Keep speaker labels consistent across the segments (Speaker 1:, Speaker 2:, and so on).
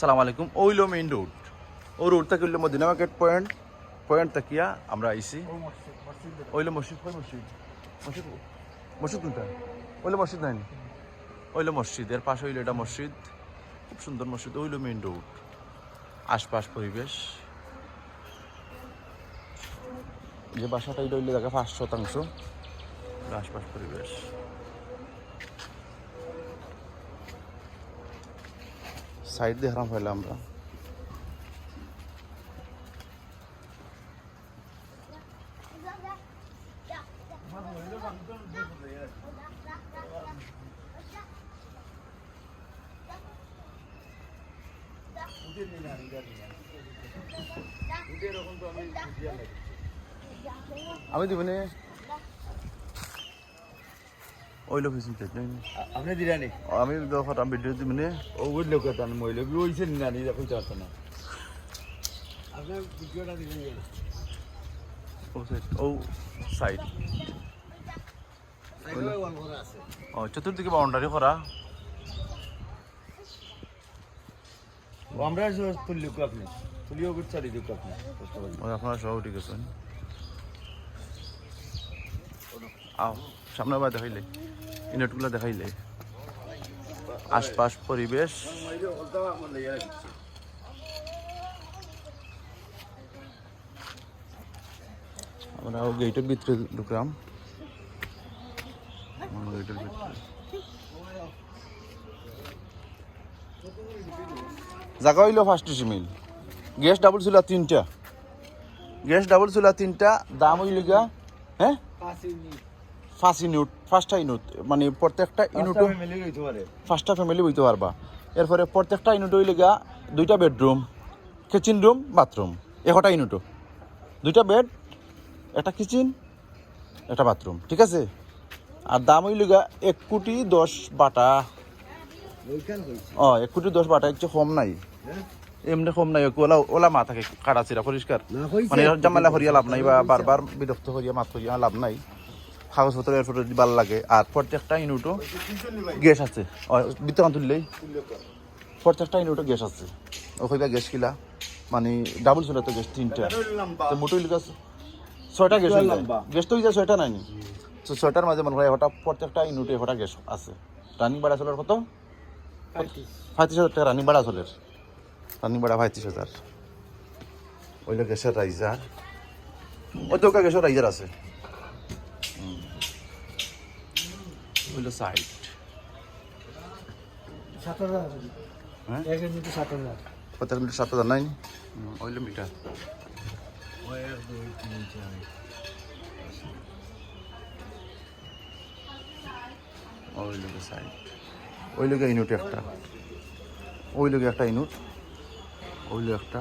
Speaker 1: সালাম আলাইকুম। ওইলো মেইন রোড। ও রোড থেকে হইল মদিনা মার্কেট পয়েন্ট। পয়েন্ট তাকিয়া আমরা আইসি ওইলো মসজিদ মসজিদ মসজিদ মসজিদ। কোনটা? ওইলো মসজিদ নাই ওইলো মসজিদ এর পাশে হইল এটা মসজিদ। খুব সুন্দর মসজিদ ওইলো মেইন রোড। আশপাশ পরিবেশ। যে বাসাটা এটা হইল দেখা পাঁচ শতাংশ। আশপাশ পরিবেশ। সাইড দিয়ে হারাম পাইলাম আমরা আমি দিবনে ওই লোক হয়েছি
Speaker 2: আপনি দিরানি
Speaker 1: আমি দেখত আমি ভিডিও দিবনে
Speaker 2: ও ওই লোক তান মহিলা বি হইছে না নি দেখো চারটা না ভিডিওটা
Speaker 1: ও সাইড ও সাইড ও চতুর্দিকে বাউন্ডারি করা।
Speaker 2: আমরা তুলি লোক আপনি তুলিও গুড চালি লোক আপনি
Speaker 1: আপনারা সব ঠিক আছেন। আও সামনে বা ইনেটগুলো দেখাইলে। আশপাশ পরিবেশ।
Speaker 2: আমার
Speaker 1: গেটের ভিতরে ঢুকলাম। গেটের জায়গা হইল ফার্স্ট মিল গ্যাস ডাবল ছিল তিনটা। গ্যাস ডাবল ছিল তিনটা, দাম হইল গা হ্যাঁ? ফার্স্ট ইউনিট ফার্স্টটা ইউনিট মানে প্রত্যেকটা ইউনিট
Speaker 2: হইতে
Speaker 1: ফ্যামিলি বইতে পারবা। এরপরে প্রত্যেকটা ইউনিট হইলে গা দুইটা বেডরুম কিচেন রুম বাথরুম একটা ইউনিটও দুইটা বেড একটা কিচেন একটা বাথরুম ঠিক আছে? আর দাম হইলে গা এক কোটি দশ বাটা। ও এক কোটি দশ বাটা একটু কম নাই।
Speaker 2: হ্যাঁ।
Speaker 1: এমনি কম নাই ওলা ওলা মা থাকে কাটা চিরা পরিষ্কার। মানে জামালা করিয়া লাভ নাই বা বারবার বিরক্ত করিয়া মাত করিয়া লাভ নাই। কাগজপত্র এরপরে দিবার লাগে। আর প্রত্যেকটা ইউনিটও গ্যাস আছে। বিতরণ তুললেই প্রত্যেকটা ইউনিটও গ্যাস আছে। ওখানে গ্যাস কিলা মানে ডাবল ছিল তো গ্যাস তিনটা। তো মোটই লিখা ছয়টা গ্যাস হয়ে। গ্যাস তো হয়ে যায় ছয়টা নাই তো ছয়টার মাঝে মনে হয় হঠাৎ প্রত্যেকটা ইউনিটে হঠাৎ গ্যাস আছে। রানিং ভাড়া চলার কত? পঁয়ত্রিশ। হাজার টাকা রানিং ভাড়া চলের রানিং ভাড়া পঁয়ত্রিশ হাজার। ওইটা গ্যাসের রাইজার ওই তো গ্যাসের রাইজার আছে। ওইলো সাইড
Speaker 2: সাত হাজার।
Speaker 1: হ্যাঁ?
Speaker 2: এক মিনিট সাত হাজার।
Speaker 1: প্রত্যেক মিটার সাত হাজার নাই ওইলো মিটার।
Speaker 2: এক দুই তিন চার
Speaker 1: ওই লোকে সাইড ওই লোকে ইউনিট একটা। ওই লোকে একটা ইউনিট ওই লোক একটা।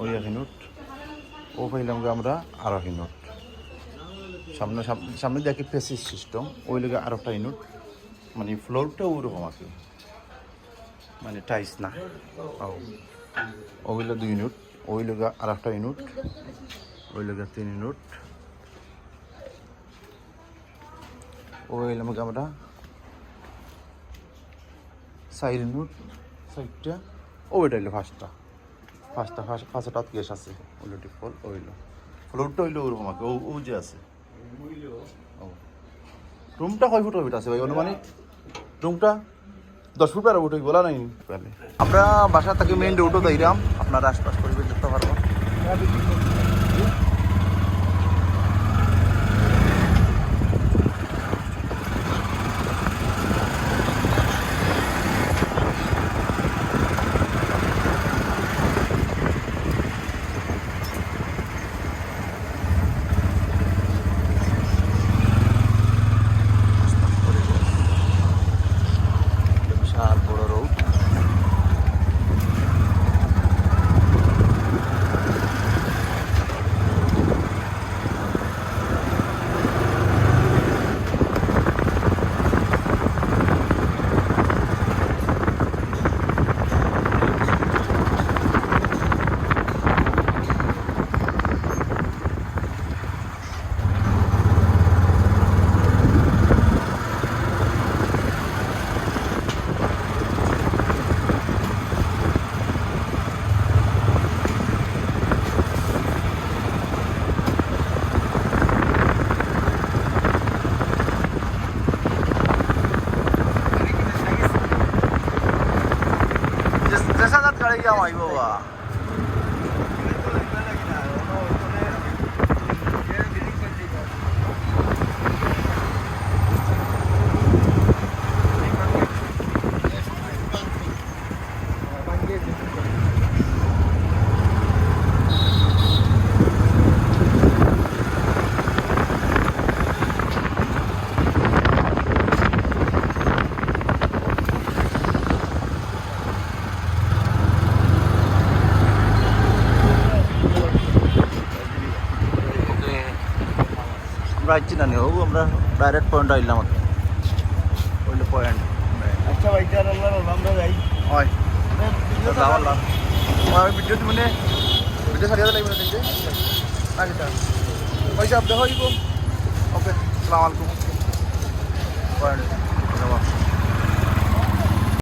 Speaker 1: ওই এক ইউনিট ও পাইলাম আমরা আরও ইউনিট সামনে সাম- সামনে দেখি পেসিস সিস্টেম ওই লোকে আরও একটা ইউনিট মানে ফ্লোরটা ওরকম আর মানে টাইস না ওইগুলো দুই ইউনিট ওই লোকে আর একটা ইউনিট ওই লোকে তিন ইউনিট ওই আমাকে আমরা সাইড নোট সাইডটা ও এটা হইল ফার্স্টটা ফার্স্টটা ফার্স্ট ফার্স্টটা গ্যাস আছে ওইলো টিপল ওইলো ফ্লোরটা হইল ওরকম আমাকে ও ও যে আছে রুমটা কয় ফুট হবে আছে ভাই অনুমানিক? রুমটা? দশ ফুট আর উঠে বলা নাই। আমরা বাসা থেকে মেইন রোডও দাইরাম আপনারা আশপাশ পরিবেশ দেখতে পারব। はい、ヤーマ、আমরা আইছি না নিও আমরা ডাইরেক্ট পয়েন্ট আইলাম ওইটা পয়েন্ট
Speaker 2: আচ্ছা ভাই যার আল্লাহ আমরা যাই।
Speaker 1: হয়। আমি মানে ভিডিও দিব নে ভিডিও সারিয়ে দিলাম না দেখতে আগে তা পয়সা আপনি হইব ওকে আসসালামু আলাইকুম। পয়েন্ট